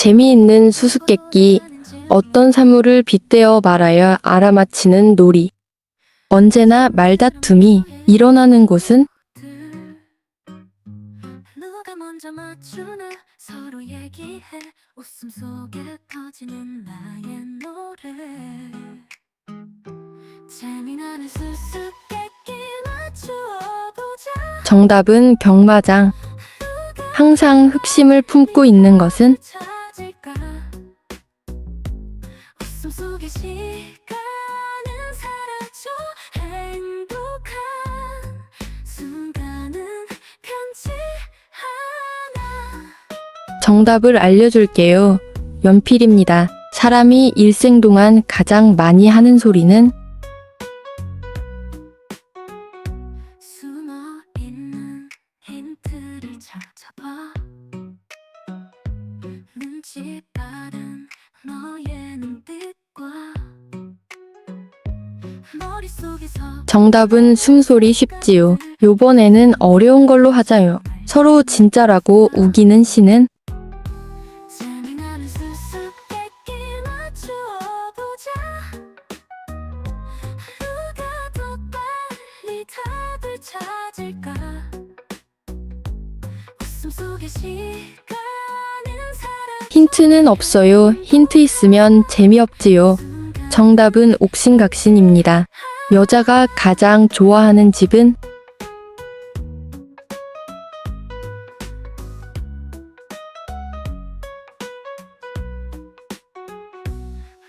재미있는 수수께끼, 어떤 사물을 빗대어 말하여 알아맞히는 놀이. 언제나 말다툼이 일어나는 곳은 누가 먼저 맞추나 서로 얘기해 웃음 속에 터지는 나의 노래 재미나는 수수께끼 맞추어보자 정답은 경마장. 항상 흑심을 품고 있는 것은 시간은 사라져 행복한 순간은 편지 하나 정답을 알려줄게요. 연필입니다. 사람이 일생 동안 가장 많이 하는 소리는 숨어 있는 힌트를 찾아봐 정답은 숨소리 쉽지요. 요번에는 어려운 걸로 하자요. 서로 진짜라고 우기는 씨는 힌트는 없어요. 힌트 있으면 재미없지요. 정답은 옥신각신입니다. 여자가 가장 좋아하는 집은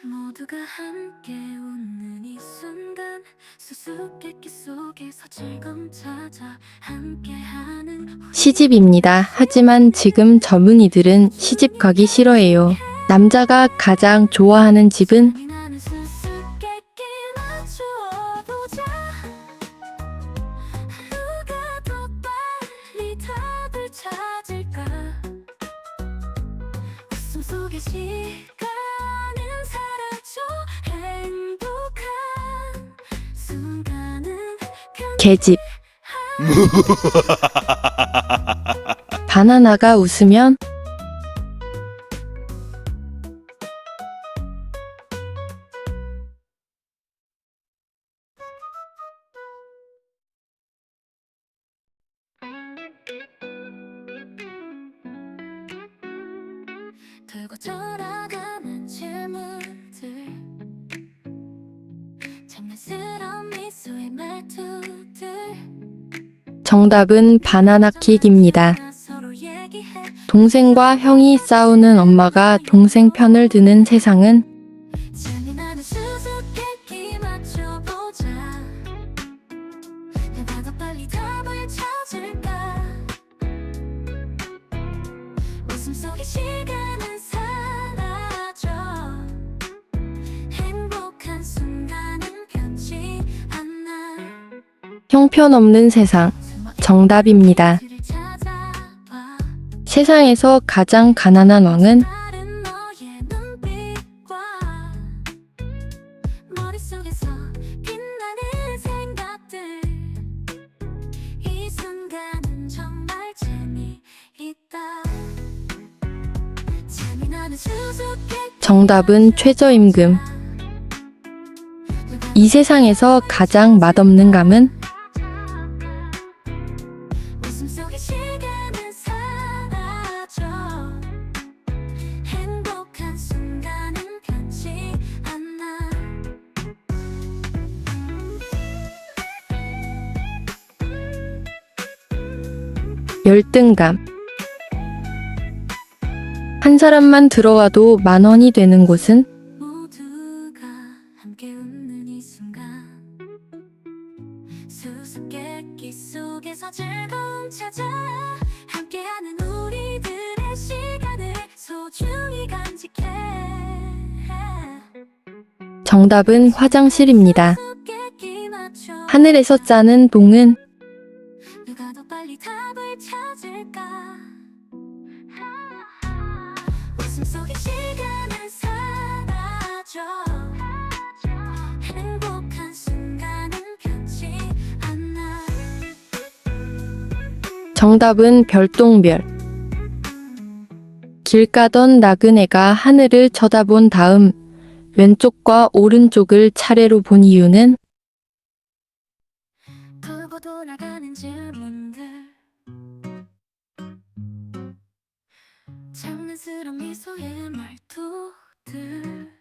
모두가 함께 웃는 이 순간 수수께끼 속에서 즐거움 찾아 함께하는 시집입니다. 하지만 지금 젊은이들은 시집 가기 싫어해요. 남자가 가장 좋아하는 집은 시간은 사라져 행복한 순간은 개집. 바나나가 웃으면 들고 돌아가는 질문들. 장난스러운 미소의 말투들. 정답은 바나나킥입니다. 동생과 형이 싸우는 엄마가 동생 편을 드는 세상은? 시간 형편없는 세상. 정답입니다. 세상에서 가장 가난한 왕은 정답은 최저임금. 이 세상에서 가장 맛없는 감은 열등감. 한 사람만 들어가도 만 원이 되는 곳은 정답은 화장실입니다. 하늘에서 짜는 동은 속에 시간은 사라져. 행복한 순간은 변치 않아. 정답은 별똥별. 길 가던 나그네가 하늘을 쳐다본 다음 왼쪽과 오른쪽을 차례로 본 이유는 장난스러운 미소의 말투들.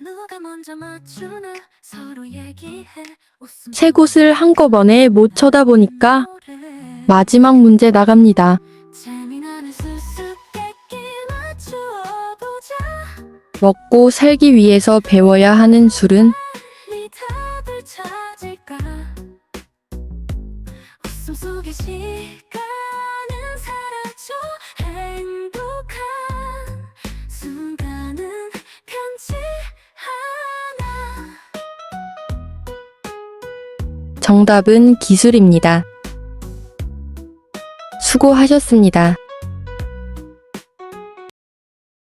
누가 먼저 맞추나 서로 얘기해. 세 곳을 한꺼번에 못 쳐다보니까. 마지막 문제 나갑니다. 먹고 살기 위해서 배워야 하는 술은? 네 웃음 속에 시간 정답은 기술입니다. 수고하셨습니다.